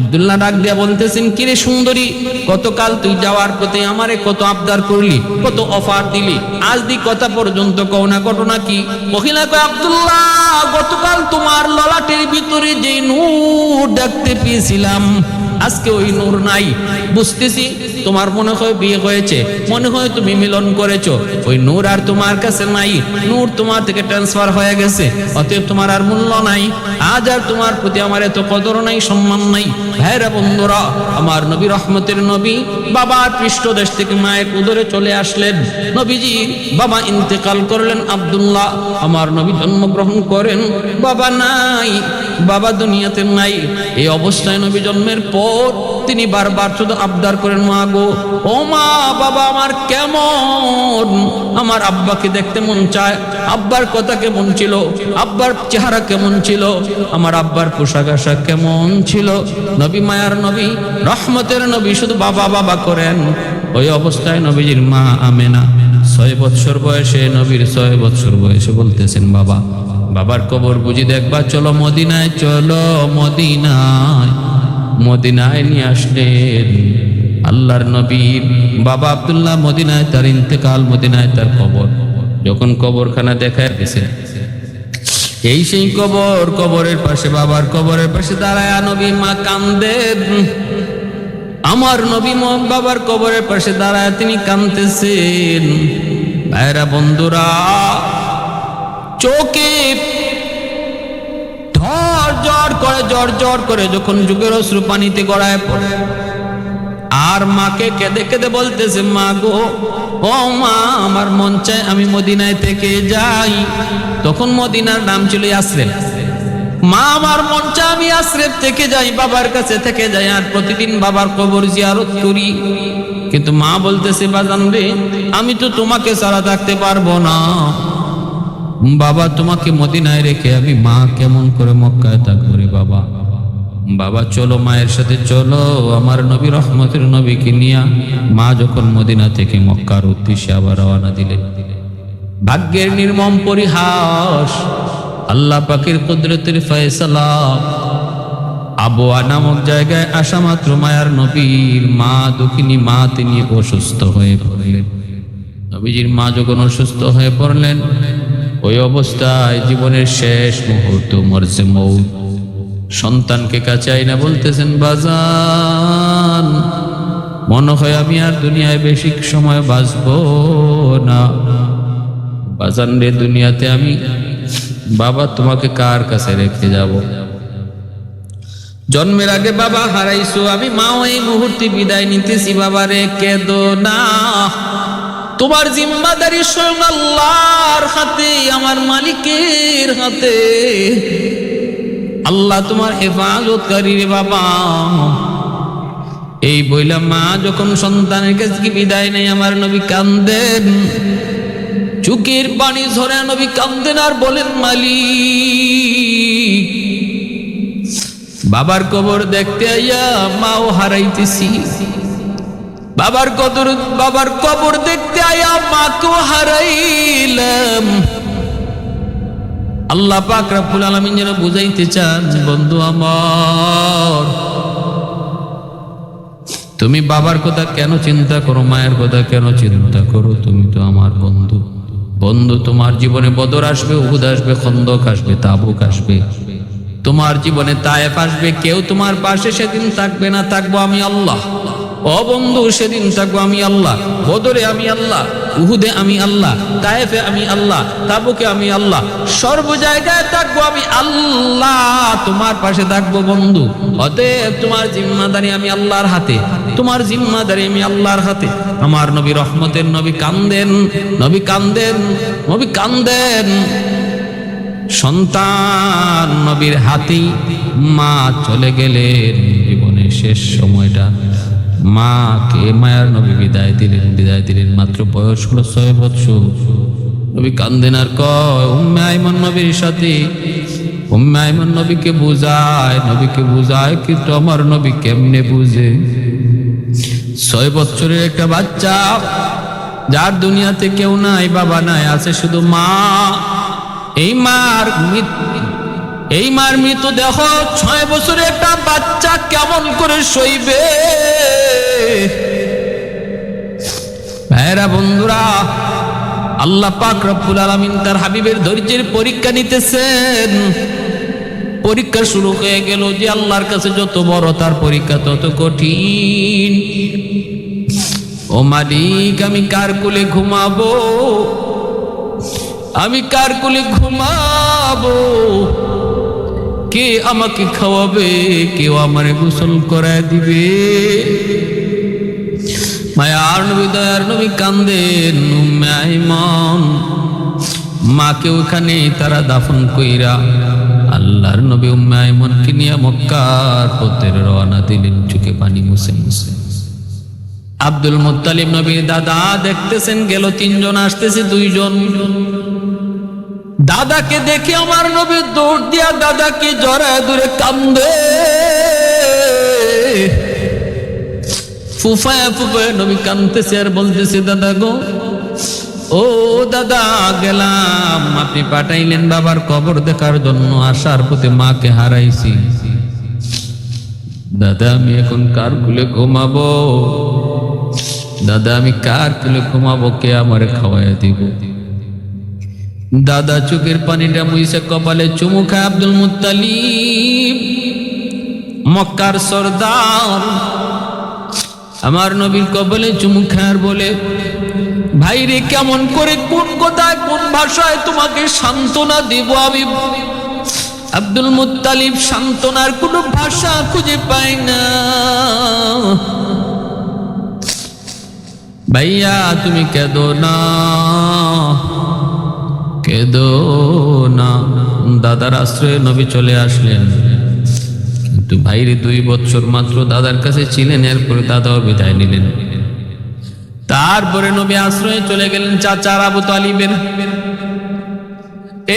আব্দুল্লাহ ডাক দিয়া বলতেছেন, কিরে সুন্দরী, গতকাল তুই যাওয়ার পথে আমারে কত আবদার করলি, কত অফার দিলি আজ দি কথা পর্যন্ত কও না, ঘটনা কি? মহিলা কয়, আব্দুল্লাহ, গতকাল তোমার ললাটের ভিতরে যে নূর দেখতে পেয়েছিলাম, আজকে ওই নূর নাই, বুঝতেছি? তোমার মনে হয় বিয়ে হয়েছে? মনে হয় তুমি মিলন করেছ। ওই নূর আর তোমার কাছে নাই। নূর তোমার থেকে ট্রান্সফার হয়ে গেছে। অতএব তোমার আর মূল্য নাই। আজ আর তোমার প্রতি আমার এত কদর নাই, সম্মান নাই। ভাইরা বন্ধুরা, আমার নবী রহমতের নবী বাবার পৃষ্ঠদেশ থেকে মায়ের উদরে চলে আসলেন। নবীজি বাবা ইন্তেকাল করলেন আব্দুল্লাহ। আমার নবী জন্মগ্রহণ করেন। বাবা নাই। বাবা দুনিয়াতে নাই। এই অবস্থায় নবী জন্মের পর তিনি বারবার শুধু আবদার করেন, মা গো, ও মা, বাবা আমার কেমন? আমার আব্বাকে দেখতে মন চায়, আব্বার কথা কেমন ছিল, আব্বার চেহারা কেমন ছিল, আমার আব্বার পোশাক আশাক কেমন ছিল। নবী মায়ার নবী, রহমতের নবী শুধু বাবা বাবা করেন। ওই অবস্থায় নবীজির মা আমেনা, ছয় বৎসর বয়সে নবীর ছয় বৎসর বয়সে বলতেছেন, বাবা বাবার কবর বুঝি দেখবা, চলো মদিনায় চলো মদিনায়। মদিনায় নিয়ে আসলেন আল্লাহর নবীর বাবা আবদুল্লাহ মদিনায় তার ইন্তেকাল, মদিনায় তার কবর। যখন কবরখানা দেখায় গেছে। এই সেই কবর, কবরের পাশে বাবার কবরের পাশে দাঁড়ায় নবী মা কান্দেন আমার নবী বাবার কবরের পাশে দাঁড়ায় তিনি কাঁদতেছেন। ভাইরা বন্ধুরা চোখে ঝড় ঝড় করে, জ্বর জ্বর করে যখন যুগের অশ্রু পানিতে গড়ায় পড়ে। আর মাকে কেঁদে কেঁদে বলতেছে, মা গো, ও মা, আমার মন চায় আমি মদিনায় থেকে যাই। তখন মদিনার নাম ছিল আশ্রেম মা, আমার মন চায় আমি আশ্রেম থেকে যাই, বাবার কাছে থেকে যাই, আর প্রতিদিন বাবার কবর জিয়ারত করি। কিন্তু মা বলতেছে, বাজান রে, আমি তো তোমাকে ছাড়া থাকতে পারব না। বাবা, তোমাকে মদিনায় রেখে আমি মা কেমন করে মক্কায় থাকব রে বাবা? বাবা, চলো মায়ের সাথে, চলো আমার নবী, রহমতের নবীকে নিয়া মা যখন মদিনা থেকে মক্কার উদ্দেশ্যে আবার রওনা দিলেন ভাগ্যের নির্মম পরিহাস, আল্লাহ পাখির কুদরতের ফয়সালা। আবোয়া নামক জায়গায় আসা মাত্র মায়ার নবীর মা, দুঃখিনী মা তিনি অসুস্থ হয়ে পড়লেন। নবীজির মা যখন অসুস্থ হয়ে পড়লেন ওই অবস্থায় জীবনের শেষ মুহূর্ত মরছে মৌ। সন্তানকে কাছে আইনা বলতেছেন, বাজান, মনে হয় আমি আর দুনিয়ায় বেশি সময় বাঁচব না। বাজান রে দুনিয়াতে আমি, বাবা তোমাকে কার কাছে রেখে যাব? জন্মের আগে বাবা হারাইছো, আমি মাও এই মুহূর্তে বিদায় নিতেছি, বাবা রে কেদো না। তোমার জিম্মাদারি স্বয়ং আল্লাহর হাতে, আমার মালিকের হাতে। আল্লাহ তোমার হেফাজতকারী রে বাবা। এই বইলা মা যখন সন্তানের কাছে বিদায় নেই আমার নবী কান্দেন। চুকের পানি ঝরে নবী কান্দেন আর বলেন, মালিক, বাবার কবর দেখতে আইয়া মাও হারাইতেছি। বাবার কদর, বাবার কবর দেখতে আয়া মাকেও হারাইলাম। আল্লাহ পাক রাব্বুল আলামিন যেন বুঝাইতে চান, বন্ধু আমার, তুমি বাবার কথা কেন চিন্তা করো, মায়ের কথা কেন চিন্তা করো? তুমি তো আমার বন্ধু। বন্ধু, তোমার জীবনে বদর আসবে, উহুদ আসবে, খন্দক আসবে, তাবুক আসবে। তোমার জীবনে তায়েফ আসবে, কেউ তোমার পাশে সেদিন থাকবে না, থাকব আমি আল্লাহ। ও বন্ধু, সেদিন থাকব আমি আল্লাহ, বদরে আমি আল্লাহ, উহুদে আমি আল্লাহ, তায়েফে আমি আল্লাহ, তাবুকে আমি আল্লাহ, সর্ব জায়গায় থাকব আমি আল্লাহ, তোমার পাশে থাকব বন্ধু। অতএব তোমার জিম্মাদারি আমি আল্লাহর হাতে, তোমার জিম্মাদারি আমি আল্লাহর হাতে। আমার নবী রহমতের নবী কান্দেন নবী কান্দেন নবী কান্দেন। সন্তান নবীর হাতেই মা চলে গেলেন জীবনের শেষ সময়টা। মাকে মায়ার নবী বিদায় দিলেন বিদায় দিলেন মাত্র বয়স হলো ছয় বছর। নবী কান্দেন আর কয়, উম্মে আইমন নবীর সাথে, উম্মে আইমন নবীকে বুঝায় নবীকে বুঝায় কিন্তু আমার নবী কেমনে বুঝে? ছয় বছরের একটা বাচ্চা, যার দুনিয়াতে কেউ নাই, বাবা নাই, আছে শুধু মা। এই মার এই মার মৃত দেহ ছয় বছরের একটা বাচ্চা কেমন করে সইবে? ভাইরা বন্ধুরা, আল্লাহ পাক রব্বুল আলামিন তার হাবিবের ধৈর্যের পরীক্ষা নিতেছেন। পরীক্ষা শুরু হয়ে গেল যে আল্লাহর কাছে যত বড় তার পরীক্ষা তত কঠিন। ও মালিক, আমি কার কুলে ঘুমাবো? আমি কার কুলে ঘুমাবো? কে আমাকে খাওয়াবে? কেউ আমারে গোসল করায় দিবে? মায়ার নবী, দয়ার নবী কান্দেন, উম্মে আইমান। মাকে ওখানে তারা দাফন কইরা আল্লাহর নবী উম্মে আইমনকে নিয়ে মক্কার পথের রওনা দিলেন, চোখে পানি মুছে মুছে। আব্দুল মুত্তালিব নবীর দাদা দেখতেছেন, গেল তিনজন, আসতেছে দুইজন। দাদাকে দেখে আমার নবী দৌড় দিয়া দাদাকে জড়ায় দূরে কান্দে। ফুফায় ফুফায় নবী কান্দতেছে আর বলতেছে, দাদা গো, ও দাদা, গেলাম। আপনি পাঠাইলেন বাবার কবর দেখার জন্য, আসার পথে মাকে হারাইছি। দাদা, আমি এখন কার কুলে ঘুমাবো? দাদা, আমি কার কুলে ঘুমাবো? কে আমারে খাওয়াইয়া দিব? দাদা, চোখের পানিটা মুইসে কপালে, চুমু খায় আব্দুল মুত্তালিব। মক্কার সর্দার আমার নবীর কপালে চুমু খায়ার বলে, ভাই রে, কেমন করে কোন কথায়, কোন ভাষায় তোমাকে সান্ত্বনা দিব আমি? আব্দুল মুত্তালিব সান্ত্বনার কোনো ভাষা খুঁজে পাই না। ভাইয়া, তুমি কেঁদো না। কেঁদো না। দাদার আশ্রয়ে নবী চলে আসলেন। কিন্তু ভাইরে দুই বছর মাত্র দাদার কাছে ছিলেন, এরপরে দাদাও বিদায় নিলেন। তারপরে নবী আশ্রয়ে চলে গেলেন চাচার আবু তালিবের।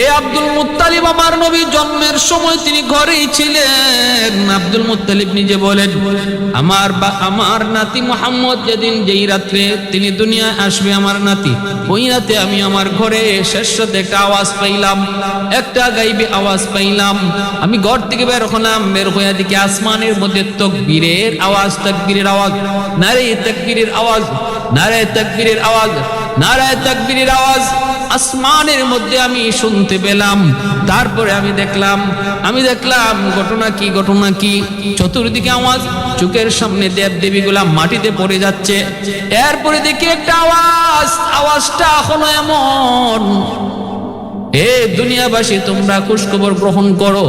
এ আব্দুল মুত্তালিব আমার নবী জন্মের সময় তিনি ঘরেই ছিলেন। আব্দুল মুত্তালিব নিজে বলেন, আমার বা, আমার নাতি মোহাম্মদ যেদিন যেই রাত্রে তিনি দুনিয়ায় আসবে আমার নাতি, ওই রাতে আমি আমার ঘরে শেষ একটা আওয়াজ পাইলাম, একটা গাইবে আওয়াজ পাইলাম। আমি ঘর থেকে বের হলাম, বের হয়ে দিকে আসমানের মধ্যে তকবীরের আওয়াজ তকবীরের আওয়াজ নারে তকবীরের আওয়াজ নারে তকবীরের আওয়াজ, নারায় তকবীরের আওয়াজ। আসমানের মধ্যে আমি শুনতে পেলাম। তারপরে আমি দেখলাম আমি দেখলাম, ঘটনা কি ঘটনা কি? চতুর্দিকে আওয়াজ, চোখের সামনে দেব দেবীগুলা মাটিতে পড়ে যাচ্ছে। এরপরে দেখি একটা আওয়াজ, আওয়াজটা এখনও এমন। এ দুনিয়াবাসী, তোমরা খুশখবর গ্রহণ করো।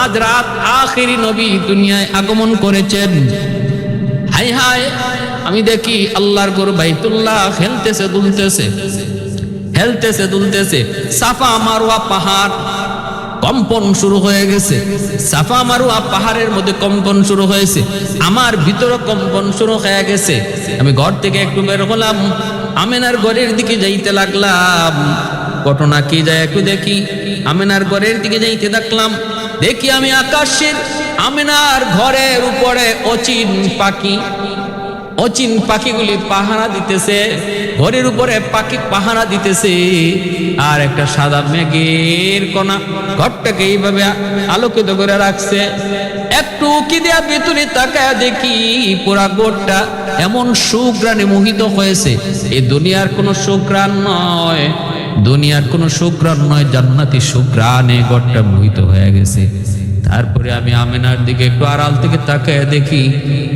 আজ রাত আখেরি নবী দুনিয়ায় আগমন করেছেন। হাই হাই, আমি দেখি আল্লাহর গরু বাইতুল্লাহ খেলতেছে, দুলতেছে। হেলতেছে, দুলতেছে। সাফা মারোয়া পাহাড় কম্পন শুরু হয়ে গেছে। সাফা মারুয়া পাহাড়ের মধ্যে কম্পন শুরু হয়েছে। আমার ভিতরে কম্পন শুরু হয়ে গেছে। আমি ঘর থেকে একটু বের হলাম। আমেনার ঘরের দিকে যাইতে লাগলাম। ঘটনা কি যায় একটু দেখি। আমেনার ঘরের দিকে যাইতে দেখলাম দেখি আমি আকাশের আমেনার ঘরের উপরে অচিন পাখি। অচিন পাখিগুলি পাহারা দিতেছে। ঘরের উপরে পাখি পাহারা দিতেছে, আর একটা সাদা মেঘের কণা ঘরটাকে এইভাবে আলোকিত করে রাখছে। একটু কি দেয়া ভেতরে তাকায় দেখি পুরা গোটটা এমন সুগ্রানে মোহিত হয়েছে। এই দুনিয়ার কোনো সুগ্রাণ নয়, দুনিয়ার কোনো সুগ্রাণ নয়, জান্নাতি সুগ্রানে গোটটা মোহিত হয়ে গেছে। তারপরে আমি আমেনার দিকে একটু আড়াল থেকে তাকায় দেখি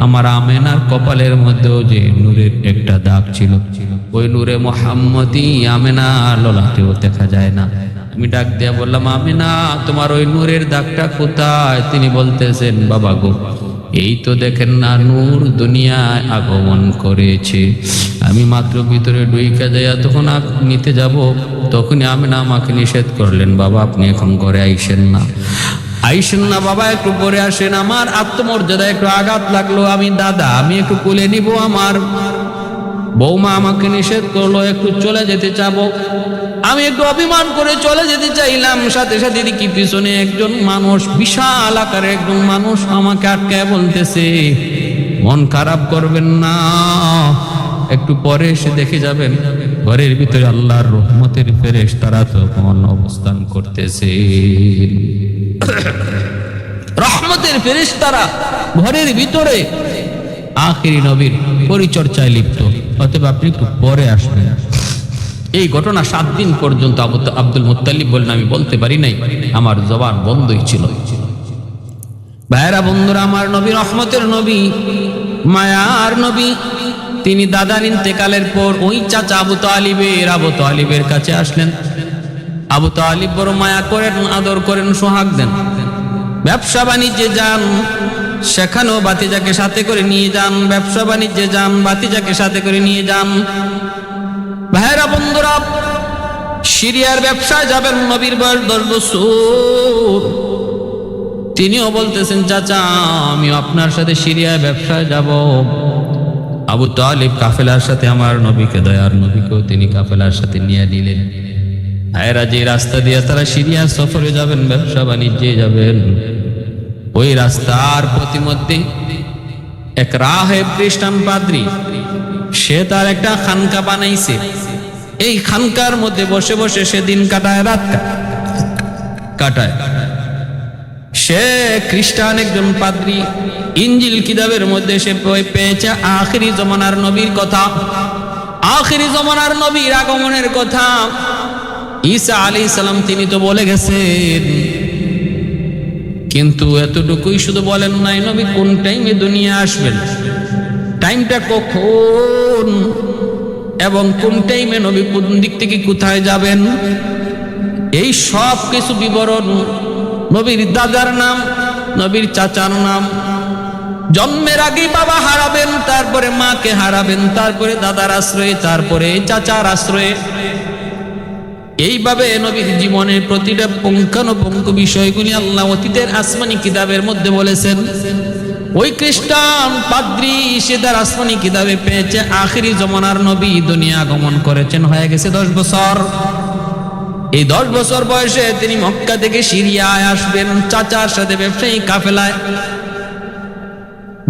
আমার আমেনার কপালের মধ্যেও যে নূরের একটা দাগ ছিল। ওই নূরে মোহাম্মদই আমেনা ললাতেও দেখা যায় না। আমি ডাক দিয়া বললাম, আমেনা, তোমার ওই নূরের দাগটা কোথায়? তিনি বলতেছেন, বাবা গো, এই তো দেখেন না, নূর দুনিয়ায় আগমন করেছে। আমি মাত্র ভিতরে ডুইকা যাইয়া তখন নিতে যাব, তখনই আমেনা আমাকে নিষেধ করলেন, বাবা, আপনি এখন ঘরে আইসেন না। আইসেন না বাবা, একটু পরে আসেন আমার। আত্মমর্যাদা, একটু আঘাত লাগল। আমি দাদা, আমি একটু কোলে নিব আমার। বৌমা আমাকে নিষেধ করল, একটু চলে যেতে চাবো। আমি একটু অভিমান করে চলে যেতে চাইলাম। সাথে সাথে দেখি পিছনে একজন মানুষ, বিশাল আকারের একজন মানুষ আমাকে আটকায় বলতেছে, মন খারাপ করবেন না, একটু পরে এসে দেখে যাবেন। ঘরের ভিতরে আল্লাহর রহমতের ফেরেশ তারা তখন অবস্থান করতেছে। রহমতের ফেরেশতারা ঘরের ভিতরে আখিরি নবীর পরিচর্যায় লিপ্ত। অতএব আপনি একটু পরে আসবেন। এই ঘটনা সাত দিন পর্যন্ত আবু- আব্দুল মুত্তালিব বললেন আমি বলতে পারি নাই, আমার জবান বন্ধই ছিল। ভাইরা বন্ধুরা, আমার নবী রহমতের নবী, মায়ার নবী তিনি দাদার ইন্তেকালের পর ওই চাচা আবু তালিবের আবু তালিবের কাছে আসলেন। আবু তালিব বড় মায়া করেন, আদর করেন, সোহাগ দেন। ব্যবসা বাণিজ্যে যান, সেখানেও বাতিজাকে সাথে করে নিয়ে যান। ব্যবসা বাণিজ্যে যান, বাতিজাকে সাথে করে নিয়ে যান। ভাইরা বন্ধুরা, সিরিয়ার ব্যবসায় যাবেন নবীর বয়স দশ বছর। তিনিও বলতেছেন, চাচা, আমিও আপনার সাথে সিরিয়ায় ব্যবসায় যাব। আবু তালিব কাফেলার সাথে আমার নবীকে দয়ার নবীকেও তিনি কাফেলার সাথে নিয়ে নিলেন। ভাইরা যে রাস্তা দিয়ে তারা সিরিয়া সফরে যাবেন, ব্যবসা বাণিজ্যে যাবেন। ওই রাস্তার প্রতিমধ্যে এক রাহেব খ্রিস্টান পাদ্রী, সে তার একটা খানকা বানাইছে। এই খানকার মধ্যে বসে বসে সে দিন কাটায়, রাত কাটায়। সে খ্রিস্টান একজন পাদ্রী ইঞ্জিল কিতাবের মধ্যে সে পেয়েছে, আখিরি জমানার নবীর কথা। আখিরি জমানার নবীর আগমনের কথা। ঈসা আলী সালাম তিনি তো বলে গেছেন, কিন্তু এতটুকুই শুধু বলেন নাই নবী, কোন টাইমে দুনিয়া আসবেন? টাইমটা কখন? এবং কোন টাইমে নবী কোন দিক থেকে কোথায় যাবেন? এই সব কিছু বিবরণ নবীর দাদার নাম, নবীর চাচার নাম জন্মের আগে বাবা হারাবেন, তারপরে মাকে হারাবেন, তারপরে দাদার আশ্রয়ে, তারপরে চাচার আশ্রয়ে। এইভাবে নবীর জীবনের প্রতিটা পুঙ্খানুপুঙ্খ বিষয়গুলি আল্লাহ অতীতের আসমানি কিতাবের মধ্যে বলেছেন। ওই খ্রিস্টান পাদ্রি সে তার আসমানি কিতাবে পেয়েছে, আখিরি জমানার নবী দুনিয়া আগমন করেছেন। হয়ে গেছে দশ বছর। এই দশ বছর বয়সে তিনি মক্কা থেকে সিরিয়ায় আসবেন, চাচার সাথে ব্যবসায়ী কাফেলায়।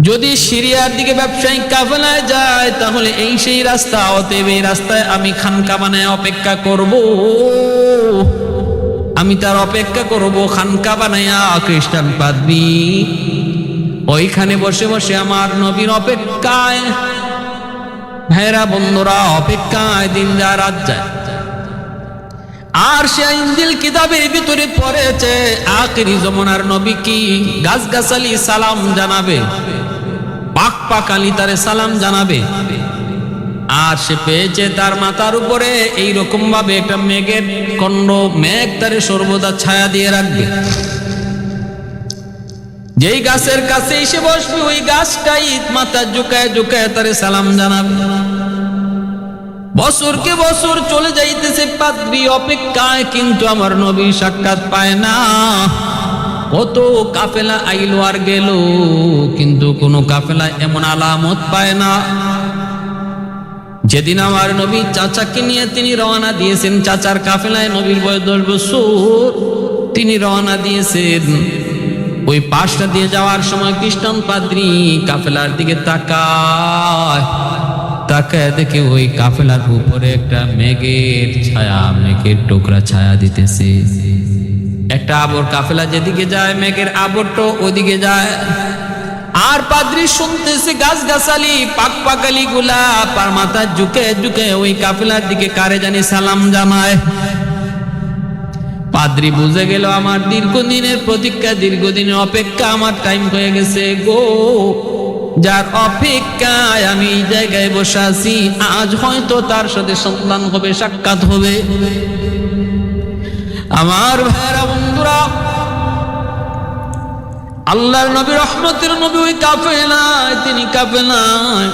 যদি সিরিয়ার দিকে ব্যবসায়িক কাফেলায় যায়, তাহলে এই সেই রাস্তা। অতএব এই রাস্তায় আমি খানকা বানায় অপেক্ষা করব। আমি তার অপেক্ষা করব, খানকা বানায়া খ্রিস্টান পাদবি ওইখানে বসে বসে আমার নবীর অপেক্ষায়। ভাইরা, বন্ধুরা, অপেক্ষায় দিন যা রাত যায়। আর সে ইঞ্জিল কিতাবের ভিতরে পড়েছে, আখিরি জমানার নবী কি গাছগাছালি সালাম জানাবে? পাক পাকালি তারে সালাম জানাবে। আর সে পেয়েছে তার মাথার উপরে এই রকম ভাবে একটা মেঘের খণ্ড মেঘ তারে সর্বদা ছায়া দিয়ে রাখবে। যেই গাছের কাছে এসে বসবে, ওই গাছটাই মাথা ঝুঁকায় ঝুঁকায় তারে সালাম জানাবে। বছরকে বছর চলে যাইতেছে পাদ্রি অপেক্ষায় কিন্তু আমার নবী সাক্ষাৎ পায় না। কত কাফেলা আইলো আর গেল, কিন্তু কোনো কাফেলা এমন আলামত পায় না। যেদিন আমার নবী চাচাকে নিয়ে তিনি রওনা দিয়েছেন, চাচার কাফেলায় নবীর বয়স দশ বছর, তিনি রওনা দিয়েছেন। ওই পাশটা দিয়ে যাওয়ার সময় খ্রিস্টান পাদ্রি কাফেলার দিকে তাকায়। তাকায় দেখে ওই কাফেলার উপরে একটা মেঘের ছায়া, মেঘের টোকরা ছায়া দিতেছে। একটা আবর কাফেলা যেদিকে যায়, মেঘের আবরটা ওদিকে যায়। আর পাদ্রি শুনতেছে গাছ গাছালি পাক পাকালি গুলা, পার মাথা ঝুঁকে ঝুঁকে ওই কাফেলার দিকে কারে জানি সালাম জানায় পাদ্রি বুঝে গেল আমার দীর্ঘদিনের প্রতীক্ষা দীর্ঘদিনের অপেক্ষা আমার টাইম হয়ে গেছে গো। যার অপেক্ষায় আমি এই জায়গায় বসে আছি, আজ হয়তো তার সাথে সন্তান হবে, সাক্ষাৎ হবে। আমার ভাইরা বন্ধুরা, আল্লাহর নবী, রহমতের নবী ওই কাফেলায়, তিনি কাফেলায়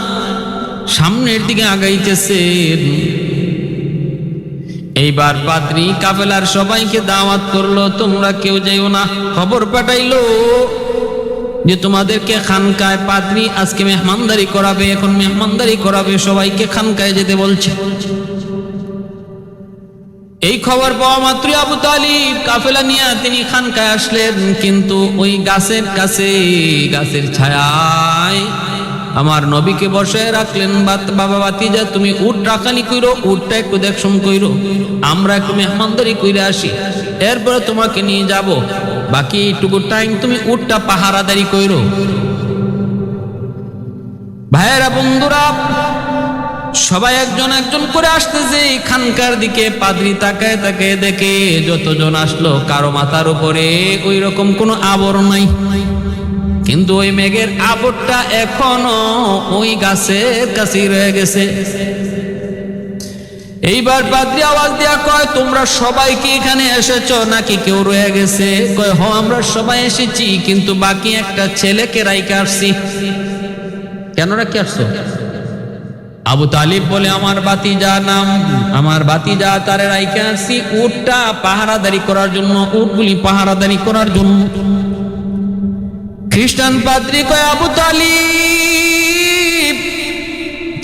সামনের দিকে আগাইতেছেন। এইবার পাত্রী কাফেলার সবাইকে দাওয়াত করল, তোমরা কেউ যাইও না। খবর পাঠাইলো যে তোমাদেরকে খানকায় পাত্রী আজকে মেহমানদারি করাবে, এখন মেহমানদারি করাবে, সবাইকে খানকায় যেতে বলছে। এই খবর পাওয়া মাত্রই আবু তালিব কাফেলা নিয়ে তিনি খানকায় আসলেন, কিন্তু ওই গাছের কাছে, গাছের ছায়ায় আমার নবীকে বসায় রাখলেন, বাত- বাবা বাতিজা তুমি উট রাখানি কইরো, উটটা একটু দেখশন কইরো, আমরা একটু মেহমানদারি কইরে আসি, এরপরে তোমাকে নিয়ে যাব, বাকি এইটুকু টাইম তুমি উটটা পাহারাদারি কইরো। ভাইয়েরা, বন্ধুরা সবাই একজন একজন করে আসতেছে খানকার দিকে পাদ্রি তাকায় তাকায় দেখে যতজন আসলো কারও মাথার উপরে ওই রকম কোনো আবরণ নাই। কিন্তু ওই মেঘের আবরটা এখনও ওই গাছের কাছেই রয়ে গেছে। এইবার পাদ্রি আওয়াজ দিয়া কয়, তোমরা সবাই কি এখানে এসেছ? নাকি কেউ রয়ে গেছে? কয়, হ, আমরা সবাই এসেছি, কিন্তু বাকি একটা ছেলেকে রাইকে আসছি। কেন রাখি আসছো? আবু তালিব বলে, আমার বাতিজা নাম, আমার বাতিজা তারে রাইকে আসছি, উটটা পাহারাদারি করার জন্য, উটগুলি পাহারাদারি করার জন্য। খ্রিস্টান পাদ্রি কয়, আবু তালিব,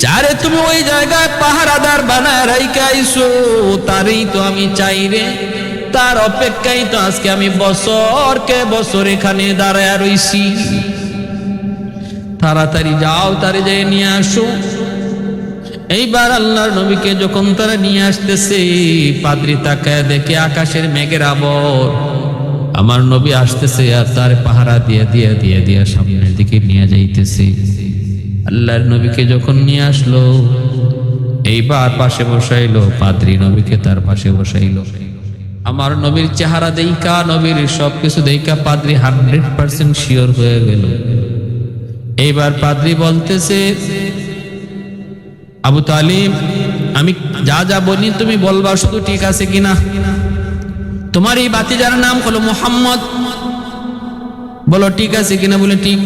যারে তুমি ওই জায়গায় পাহারাদার বানায় রাইকে আইসো তারই তো আমি চাই রে। তার অপেক্ষায় তো আজকে আমি বছরকে বছর এখানে দাঁড়ায় রইছি। তাড়াতাড়ি যাও, তারে যেয়ে নিয়ে আসো। এইবার আল্লাহর নবীকে যখন তারা নিয়ে আসতেছে, পাদ্রি তাকায় দেখে আকাশের মেঘের আবর। আমার নবী আসতেছে আর তার পাহারা দিয়ে দিয়ে দিয়ে দিয়ে সামনের দিকে নিয়ে যাইতেছে। আল্লাহর নবীকে যখন নিয়ে আসলো, এইবার পাশে বসাইলো, পাদ্রি নবীকে তার পাশে বসাইলো। আমার নবীর চেহারা দেইকা নবীর সবকিছু দেইকা পাদ্রি হান্ড্রেড পার্সেন্ট শিওর হয়ে গেল। এইবার পাদ্রি বলতেছে আবু তালিম আমি যা যা বলি তুমি বলবা, শুধু ঠিক আছে কিনা? তোমার এই বাতি যার নাম হলো মোহাম্মদ। বলো, ঠিক আছে কিনা? বলে, ঠিক।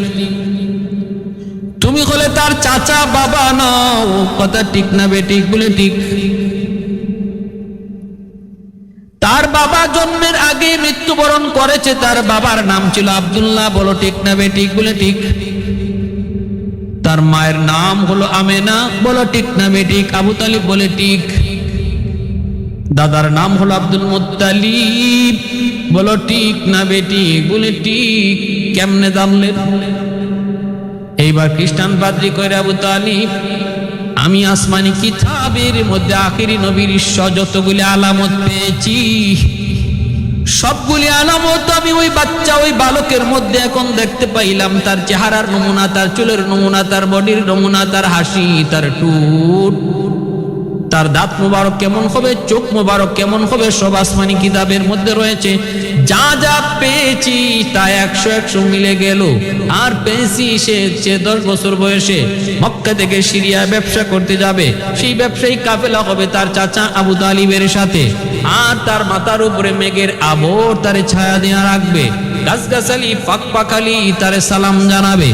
তুমি হলে তার চাচা, বাবা নাও। কথা ঠিক না বে, ঠিক। বলে, ঠিক। তার বাবা জন্মের আগে মৃত্যুবরণ করেছে, তার বাবার নাম ছিল আবদুল্লাহ। বলো, ঠিক না বে, ঠিক। বলে, ঠিক। তার মায়ের নাম হলো আমেনা। বলো, ঠিক না ঠিক? আবু তালিব বলে, ঠিক। দাদার নাম হলো আব্দুল মুত্তালিব। বলো, ঠিক না বে ঠিক? বলে, ঠিক। কেমনে জানলেন এইবার খ্রিস্টান পাদ্রী করে আবু তালিব, আমি আসমানি কিতাবের মধ্যে আখিরি নবীর যতগুলি আলামত পেয়েছি সবগুলি আলামত আমি ওই বাচ্চা, ওই বালকের মধ্যে এখন দেখতে পাইলাম। তার চেহারার নমুনা, তার চুলের নমুনা, তার বডির নমুনা, তার হাসি, তার টুট। তার দাঁত মোবারক কেমন হবে, চোখ মোবারক কেমন হবে, সব আসমানি কিতাবের মধ্যে রয়েছে। যা যা পেয়েছি তা একশো একশো মিলে গেল। আর পেয়েছি সে সে দশ বছর বয়সে মক্কা থেকে সিরিয়া ব্যবসা করতে যাবে, সেই ব্যবসায়ী কাফেলা হবে তার চাচা আবু তালিবের সাথে। আর তার মাথার উপরে মেঘের আবর তার ছায়া দেওয়া রাখবে। গাছগাছালি পাক পাখালি তারে সালাম জানাবে।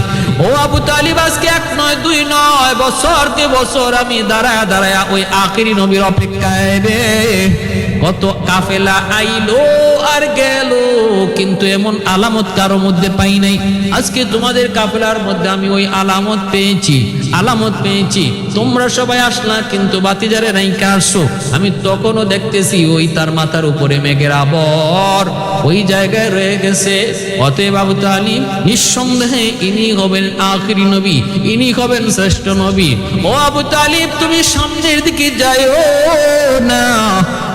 ও আবু তালিব, আজকে এক নয়, দুই নয় বছর কে বছর আমি দাঁড়ায় দাঁড়ায় ওই আখিরি নবীর অপেক্ষায় রে। কত কাফেলা আইলো আর গেল, কিন্তু এমন আলামত কারও মধ্যে পাই নাই। আজকে তোমাদের কাফেলার মধ্যে আমি ওই আলামত পেয়েছি আলামত পেয়েছি। তোমরা সবাই আসলা, কিন্তু বাতিজারে নাই আসছো। আমি তখনও দেখতেছি ওই তার মাথার উপরে মেঘের আবর, ওই জায়গায় রয়ে গেছে। অতএব আবু তাহালি নিঃসন্দেহে ইনি হবেন আখরি নবী, ইনি হবেন শ্রেষ্ঠ নবী। ও আবু তালিব তুমি সামনের দিকে যাইও না।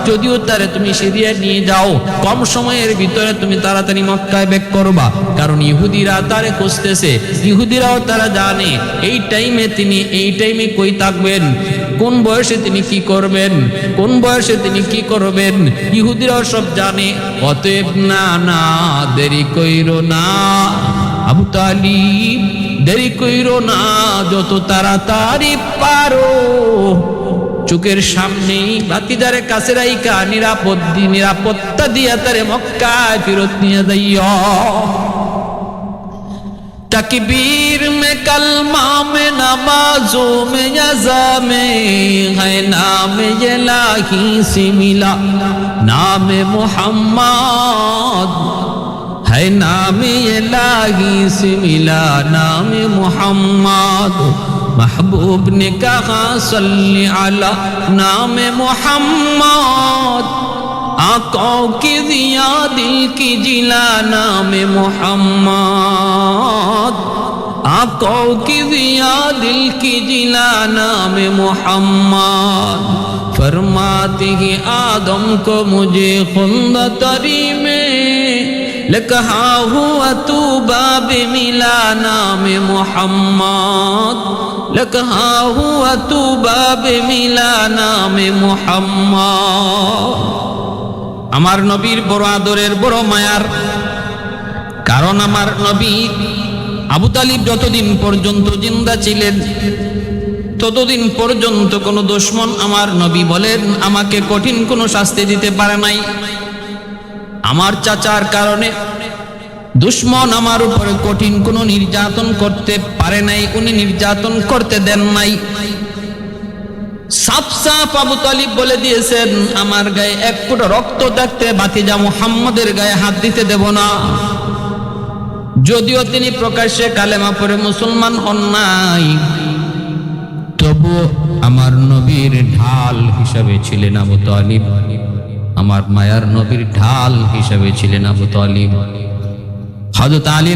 যদিও তারে তুমি সিরিয়া নিয়ে যাও, কম সময়ের ভিতরে তুমি তাড়াতাড়ি মক্কায় ব্যাক করবা। কারণ ইহুদিরা তারে খুঁজতেছে। ইহুদিরাও তারা জানে, এই টাইমে তিনি, এই টাইমে কই থাকবেন? কোন বয়সে তিনি কি করবেন? কোন বয়সে তিনি কি করবেন? ইহুদিরাও সব জানে। অতএব না না, দেরি কইরো না। আবু তালিব, দেরি কইরো না, যত তাড়াতাড়ি পারো। চোখের সামনে ভাতিদার কাছে রাইকা দি নিরাপত্তা দিয়া তারে মক্কা ফিরত নিয়ে দইয় তাকবীর মে কালমা মে নামাজো মে যাজা মে হে নামে ইলাহি সিমিলা, নামে মুহাম্মদ হে নামে ইলাহি সিমিলা, নামে মুহাম্মদ। محبوب نے کہا صلی علی نام محمد۔ آنکھوں کی دیا دل کی جلا، نام محمد۔ آنکھوں کی دیا دل کی جلا، نام محمد۔ فرماتی ہی آدم کو مجھے خند تری میں لکہا ہوا تو باب ملا، نام محمد۔ لکھا ہوا تو باب মিলা নামে মোহাম্মদ আমার নবীর বড় আদরের বড় মায়ার কারণ আমার নবী আবু তালিব যতদিন পর্যন্ত জিন্দা ছিলেন ততদিন পর্যন্ত কোনো দুশ্মন আমার নবী বলেন আমাকে কঠিন কোনো শাস্তি দিতে পারে নাই আমার চাচার কারণে দুশ্মন আমার উপরে কঠিন কোনো নির্যাতন করতে পারে নাই, উনি নির্যাতন করতে দেন নাই। বলে দিয়েছেন, আমার গায়ে এক ফুট রক্ত দেখতে মুহাম্মদের গায়ে হাত দিতে দেব না। যদিও তিনি প্রকাশ্যে কালেমা পরে মুসলমান হন নাই, তবু আমার নবীর ঢাল হিসাবে ছিলেন আবু তালিব। আমার মায়ার নবীর ঢাল হিসাবে ছিলেন আবু তালিব। হযরত আলী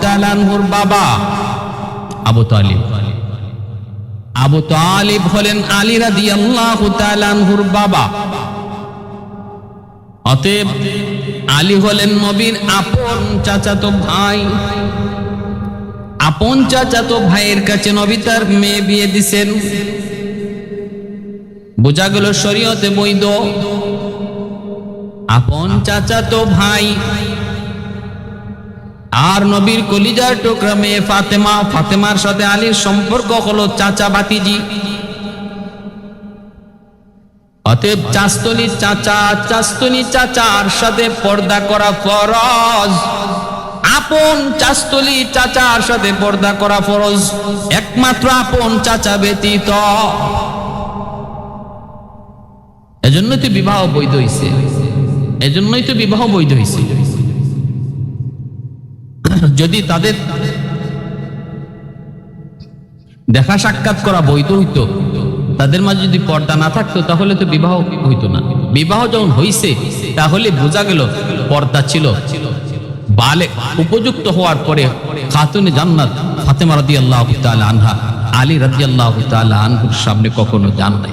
তাআলা আনহুর বাবা আবু তালিব। আবু তালিব হলেন আলী তাআলা আনহুর বাবা। অতএব আলী হলেন নবীর আপন চাচাতো ভাই। আপন চাচাতো ভাইয়ের কাছে নবী তার মেয়ে বিয়ে দিছেন। বোঝা গেল শরীয়তে বৈধ। আপন চাচাতো ভাই আর নবীর কলিজার টুকরা মেয়ে ফাতেমা, ফাতেমার সাথে আলীর সম্পর্ক হলো চাচা বাতিজি। অতএব চাস্তনি চাচা চাস্তনি চাচার সাথে পর্দা করা ফরজ। আপন চাস্তলি চাচার সাথে পর্দা করা ফরজ। একমাত্র আপন চাচা ব্যতীত। এজন্যই তো বিবাহ বৈধ হইছে। এজন্যই তো বিবাহ বৈধ হইছে। যদি তাদের দেখা সাক্ষাৎ করা বৈধ হইতো, তাদের মাঝে যদি পর্দা না থাকতো, তাহলে তো বিবাহ হইতো না। বিবাহ যখন হইছে, তাহলে বোঝা গেল পর্দা ছিল। বালে উপযুক্ত হওয়ার পরে খাতুনে জান্নাত ফাতেমা রাদিয়াল্লাহু তাআলা আনহা, আলী রাদিয়াল্লাহু তাআলা আনহুর সামনে কখনো যান নাই।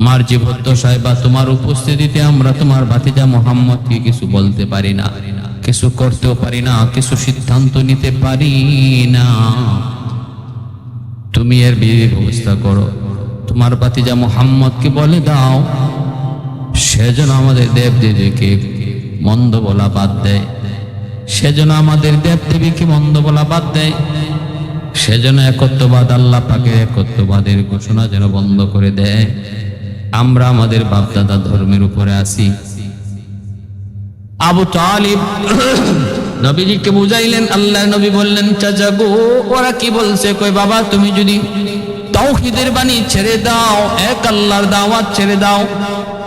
তোমার জীবদ্দশায় বা তোমার উপস্থিতিতে আমরা তোমার ভাতিজা মোহাম্মদকে কিছু বলতে পারি না, কিছু করতেও পারি না, কিছু সিদ্ধান্ত নিতে পারি না। তুমি এর বিধির ব্যবস্থা করো। তোমার ভাতিজা মোহাম্মদকে বলে দাও সেজন্য আমাদের দেব দেবীকে মন্দ বলা বাদ দেয়। সেজন্য আমাদের দেব দেবীকে মন্দ বলা বাদ দেয়। সেজন্য একত্ববাদ, আল্লাহ পাকের একত্ববাদের ঘোষণা যেন বন্ধ করে দেয়। আমরা আমাদের বাপদাদা ধর্মের উপরে আসি আবু তালিব নবীজিকে বুঝাইলেন, আল্লাহ নবী বললেন চাচা গো ওরা কি বলছে? কই বাবা, তুমি যদি তাওহীদের বাণী ছেড়ে দাও, এক আল্লাহর দাওয়াত ছেড়ে দাও,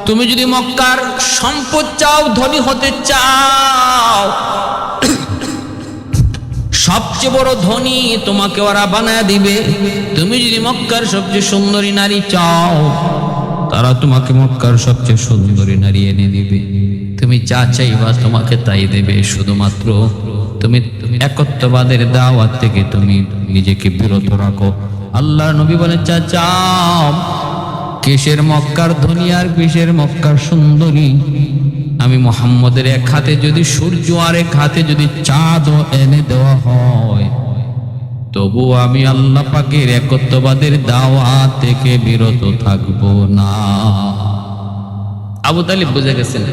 তুমি যদি মক্কার সম্পদ চাও, ধনী হতে চাও, সবচেয়ে বড় ধনী তোমাকে ওরা বানায় দিবে। তুমি যদি মক্কার সবচেয়ে সুন্দরী নারী চাও তারা তোমাকে মক্কার সবচেয়ে সুন্দরী নারী এনে দিবে। তুমি যা চাইবা তোমাকে তাই দেবে। শুধুমাত্র তুমি একত্ববাদের দাওয়াত থেকে তুমি নিজেকে বিরত রাখো। আল্লাহ নবী বলে চা চাও কিসের মক্কার ধনী আর মক্কার সুন্দরী? আমি মোহাম্মদের এক হাতে যদি সূর্য আর এক হাতে যদি চাঁদ এনে দেওয়া হয়। তবু আমি আল্লাহ পাকের একত্ববাদের দাওয়া থেকে বিরত থাকব না। আবু তালিব বুঝে গেছেন।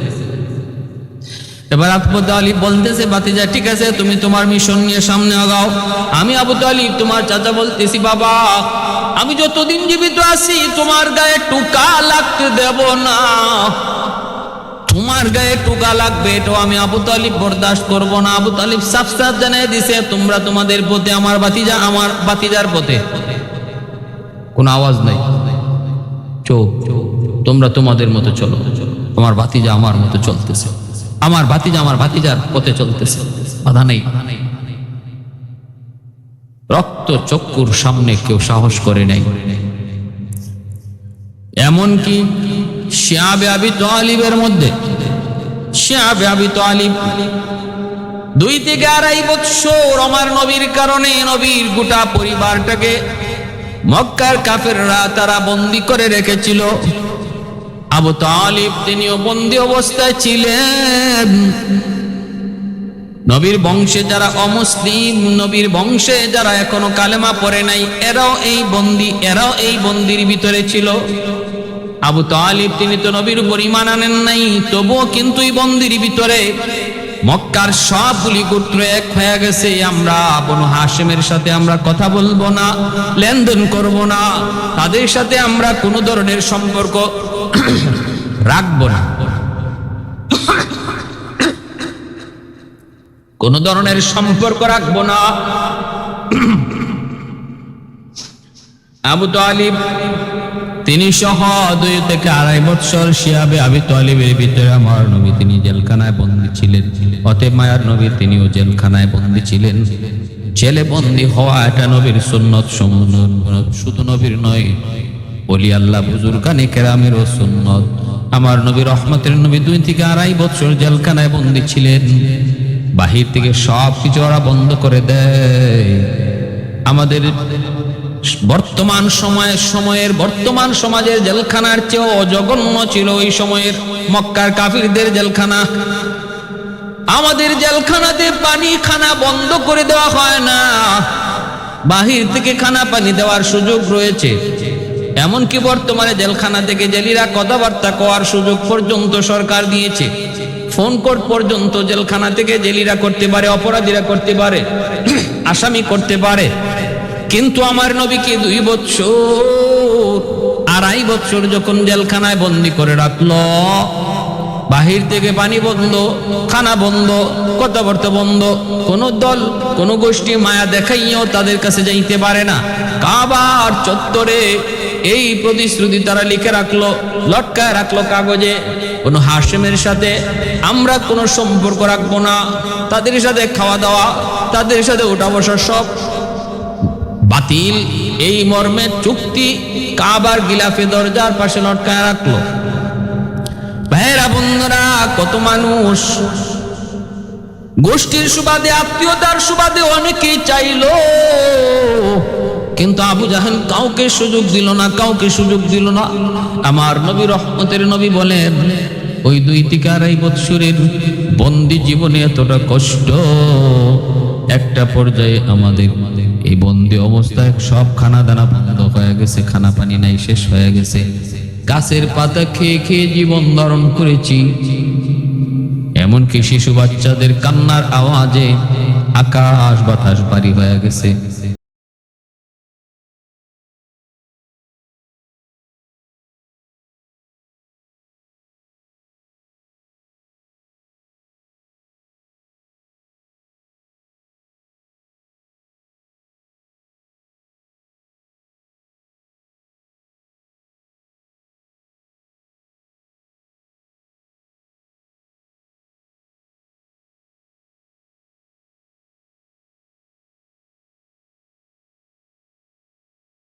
এবার আবু তালিব বলতেছে বাতিজা ঠিক আছে, তুমি তোমার মিশন নিয়ে সামনে আগাও। আমি আবু তালিব, তোমার চাচা বলতেছি, বাবা, আমি যতদিন জীবিত আছি, তোমার গায়ে টুকা লাগতে দেব না। তোমার গায়ে টুকা লাগবে, এটাও আমি আবু তালিব বরদাস্ত করব না। আবু তালিব সাফ সাফ জানাই দিছে, তোমরা তোমাদের পথে, আমার বাতিজা আমার বাতিজার পথে। কোন আওয়াজ নাই। তোমরা তোমাদের মতো চলো। আমার বাতিজা আমার মতো চলতেছে। আমার ভাতিজা আমার ভাতিজার পথে চলতেছে। বাধা নেই। রক্ত চক্ষুর সামনে কেউ সাহস করে নাই। এমনকি শিয়াবে আবি তালিবের মধ্যে। শিয়াবে আবি তালিব। দুই থেকে আড়াই বৎসর আমার নবীর কারণে নবীর গোটা পরিবারটাকে মক্কার কাফেররা তারা বন্দি করে রেখেছিল। আবু তালিব তিনিও বন্দি অবস্থায় ছিলেন। নবীর বংশে যারা অমুসলিম, নবীর বংশে যারা এখনও কালেমা পড়ে নাই, এরাও এই বন্দি, এরাও এই বন্দির ভিতরে ছিল। আবু তালিব, তিনি তো নবীর উপর ইমান আনেন নাই, তবুও কিন্তু এই বন্দির ভিতরে মক্কার সবগুলি গোত্র এক হয়ে গেছে। আমরা বনু হাসেমের সাথে আমরা কথা বলব না, লেনদেন করব না, তাদের সাথে আমরা কোনো ধরনের সম্পর্ক রাখব না। কোন ধরনের সম্পর্ক রাখব না। আবু তালিব তিনি সহ দুই থেকে আড়াই বছর শিয়াবে আবি তালিবের ভিতরে আমার নবী তিনি জেলখানায় বন্দী ছিলেন। অতএব মায়ার নবী তিনিও জেলখানায় বন্দী ছিলেন। জেলে বন্দী হওয়া এটা নবীর সুন্নত শুধু নবীর নয় বলি আল্লাহ বুজুর্গানে কেরামেরও সুন্নত। আমার নবী রহমতের নবী দুই থেকে আড়াই বছর জেলখানায় বন্দী ছিলেন। বাহির থেকে সব কিছু ওরা বন্ধ করে দেয়। আমাদের বর্তমান সময়ের সময়ের, বর্তমান সমাজের জেলখানার চেয়েও জঘন্য ছিল ওই সময়ের মক্কার কাফিরদের জেলখানা। আমাদের জেলখানাতে পানি খানা বন্ধ করে দেওয়া হয় না। বাহির থেকে খানা পানি দেওয়ার সুযোগ রয়েছে। এমনকি বর্তমানে জেলখানা থেকে জেলিরা কথাবার্তা কওয়ার সুযোগ পর্যন্ত সরকার দিয়েছে। ফোন কোড পর্যন্ত জেলখানা থেকে জেলিরা করতে পারে, অপরাধীরা করতে পারে, আসামি করতে পারে। কিন্তু আমার নবীকে দুই বছর, আড়াই বছর যখন জেলখানায় বন্দি করে রাখল, বাহির থেকে পানি বন্ধ, খানা বন্ধ, কথাবার্তা বন্ধ, কোন দল, কোন গোষ্ঠী মায়া দেখাইও তাদের কাছে যাইতে পারে না। কাবার চত্বরে এই প্রতিশ্রুতি তারা লিখে রাখল, লটকায় রাখল কাগজে, কোন হাসেমের সাথে আমরা কোনো সম্পর্ক রাখব না, তাদের সাথে খাওয়া দাওয়া, তাদের সাথে ওঠা বসা সব বাতিল। এই মর্মে চুক্তি কাবার গিলাফে দরজার পাশে লটকায় রাখল। বন্ধুরা, কত মানুষ। গোষ্ঠীর সুবাদে, আত্মীয়তার সুবাদে অনেকেই চাইলো। কিন্তু আবু জাহেল কাউকে সুযোগ দিল না, কাউকে সুযোগ দিল না। আমার নবী রহমতের নবী বলেন, ওই দুই আড়াই বৎসরের বন্দি জীবনে এতটা কষ্ট। একটা পর্যায়ে আমাদের এই বন্দি অবস্থায় সব খানা দানা বন্ধ হয়ে গেছে খানা পানি নাই, শেষ হয়ে গেছে। গাছের পাতা খেয়ে খেয়ে জীবন ধারণ করেছি। এমনকি শিশু বাচ্চাদের কান্নার আওয়াজে আকাশ বাতাস বাড়ি হয়ে গেছে।